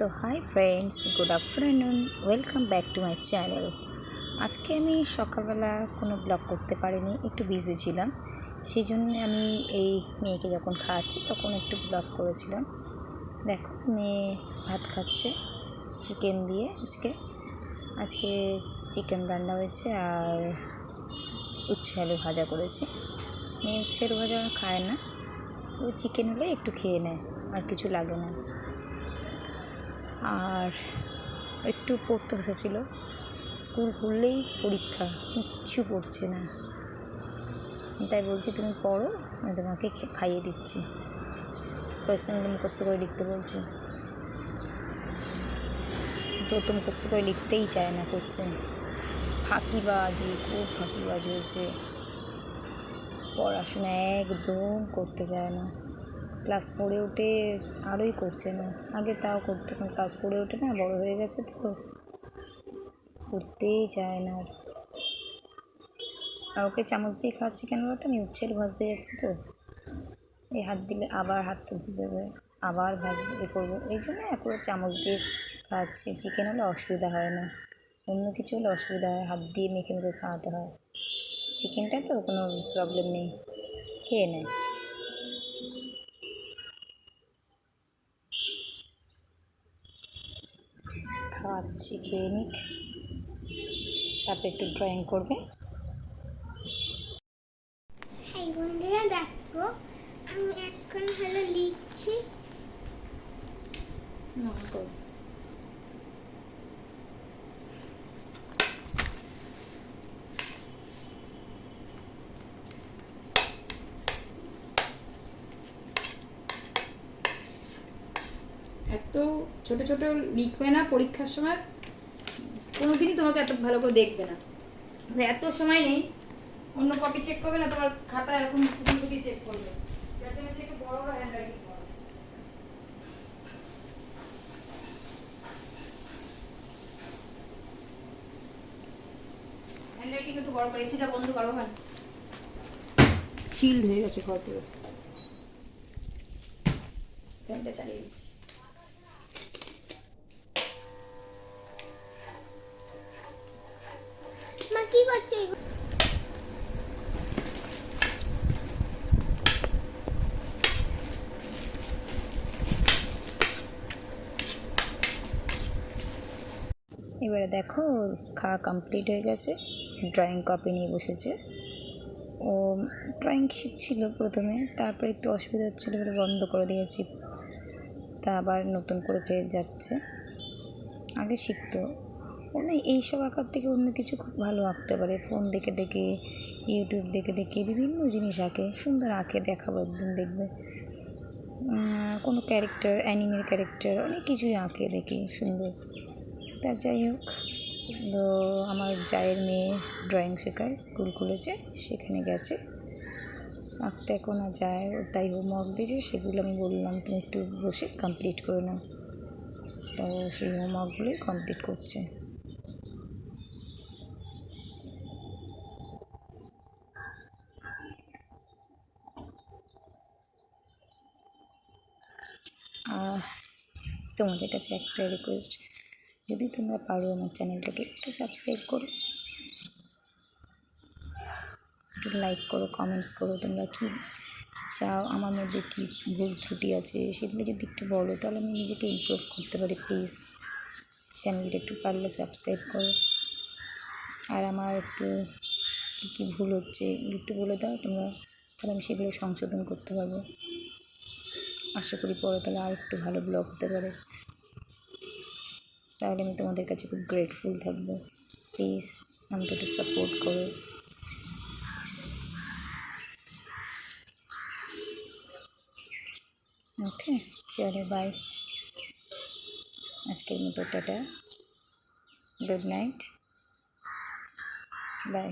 তো hi friends, good afternoon, welcome back to my channel. আজকে আমি সকালবেলা কোনো ব্লগ করতে পারিনি, একটু বিজি ছিলাম। সেই জন্য আমি এই মেয়েকে যখন খাওয়াচ্ছি, তখন একটু ব্লগ করেছিলাম। দেখো, মেয়ে ভাত খাচ্ছে চিকেন দিয়ে আজকে। আজকে চিকেন রান্না হয়েছে আর উচ্ছে আলু ভাজা করেছি। মেয়ে উচ্ছে আলু ভাজা খায় না, ও চিকেন হলে একটু খেয়ে নেয়, আর কিছু লাগে না। আর একটু পড়তে বসেছিল। স্কুল খুললেই পরীক্ষা, কিচ্ছু পড়ছে না। তাই বলছি, তুমি পড়ো, আমি তোমাকে খাইয়ে দিচ্ছি। কোয়েশ্চেনগুলো মুখস্থ করে লিখতে বলছি। তো তো মুখস্থ করে লিখতেই চায় না কোয়েশ্চেন ফাঁকিবাজি, খুব ফাঁকিবাজ হয়েছে। পড়াশোনা একদম করতে চায় না। ক্লাস ফোরে উঠে আরোই করছে না। আগে তাও করতো এখন ক্লাস ফোরে উঠে না বড় হয়ে গেছে তো। করতেই চায় না আর। আর ওকে চামচ দিয়ে খাওয়াচ্ছি কেন বলতো? আমি উচ্ছের ভাজতে যাচ্ছি তো। এই হাত দিলে আবার হাত তুলতে দেবে, আবার ভাজবো, এ করব। এই জন্য একবার চামচ দিয়ে খাওয়াচ্ছি। চিকেন হলে অসুবিধা হয় না। অন্য কিছু হলে অসুবিধা হয়, হাত দিয়ে মেখে মেখে খাওয়াতে হয়। চিকেনটা তো কোনো প্রবলেম নেই। খেয়ে নেয় খাওয়াচ্ছি খেয়ে নিক। তারপর একটু ড্রয়িং করবে। হাই বন্ধুরা দেখো আমি এখন হলো লিখছি। এত ছোট ছোট লিখবে না পরীক্ষার সময় কোনোদিনই তোমাকে এত ভালো করে দেখবে না। মানে এত সময় নেই অন্য কপি চেক করবে না তোমার খাতা এরকম খুঁটি খুঁটি চেক করবে। বড় বড় হ্যান্ডরাইটিং একটু বড় করে এসিটা বন্ধ করো হয়। চিল্ড হয়ে গেছে ঘর পুরো ফ্যানটা চালিয়ে দিচ্ছি। এবারে দেখো, খাওয়া কমপ্লিট হয়ে গেছে। ড্রয়িং কপি নিয়ে বসেছে। ও ড্রয়িং শিখছিল প্রথমে, তারপর একটু অসুবিধা হচ্ছিল বলে বন্ধ করে দিয়েছি। তা আবার নতুন করে ফের যাচ্ছে। আগে শিখতো। ও না এইসব আঁকার থেকে অন্য কিছু খুব ভালো আঁকতে পারে। ফোন দেখে দেখে ইউটিউব দেখে দেখে, বিভিন্ন জিনিস আঁকে। সুন্দর আঁকে, দেখাবো একদিন দেখবে। কোনো ক্যারেক্টার অ্যানিমেল ক্যারেক্টার অনেক কিছুই আঁকে দেখি সুন্দর। তা যাই হোক, তো আমার জায়ের মেয়ে ড্রয়িং শেখায় স্কুল খুলেছে সেখানে গেছে। আঁকতে এখন আর যায়, তাই হোমওয়ার্ক দিয়েছে, সেগুলো আমি বললাম, তুমি একটু বসে কমপ্লিট করে নাও। তো সেই হোমওয়ার্কগুলোই কমপ্লিট করছে। তোমাদের কাছে একটা রিকোয়েস্ট যদি তোমরা পারো আমার চ্যানেলটাকে একটু সাবস্ক্রাইব করো। একটু লাইক করো কমেন্টস করো, তোমরা কি চাও? আমার মধ্যে কী ভুল ত্রুটি আছে? সেগুলো যদি একটু বলো, তাহলে আমি নিজেকে ইমপ্রুভ করতে পারি প্লিজ চ্যানেলটা একটু পারলে সাবস্ক্রাইব করো। আর আমার একটু কী কী ভুল হচ্ছে, একটু বলে দাও তোমরা। তাহলে আমি সেগুলো সংশোধন করতে পারব। আশা করি পরে তাহলে আর একটু ভালো ব্লগ হতে পারে। তাহলে আমি তোমাদের কাছে খুব গ্রেটফুল থাকব। প্লিজ আমাকে একটু সাপোর্ট করো। ওকে চলো বাই আজকের মতো টাটা। Good night bye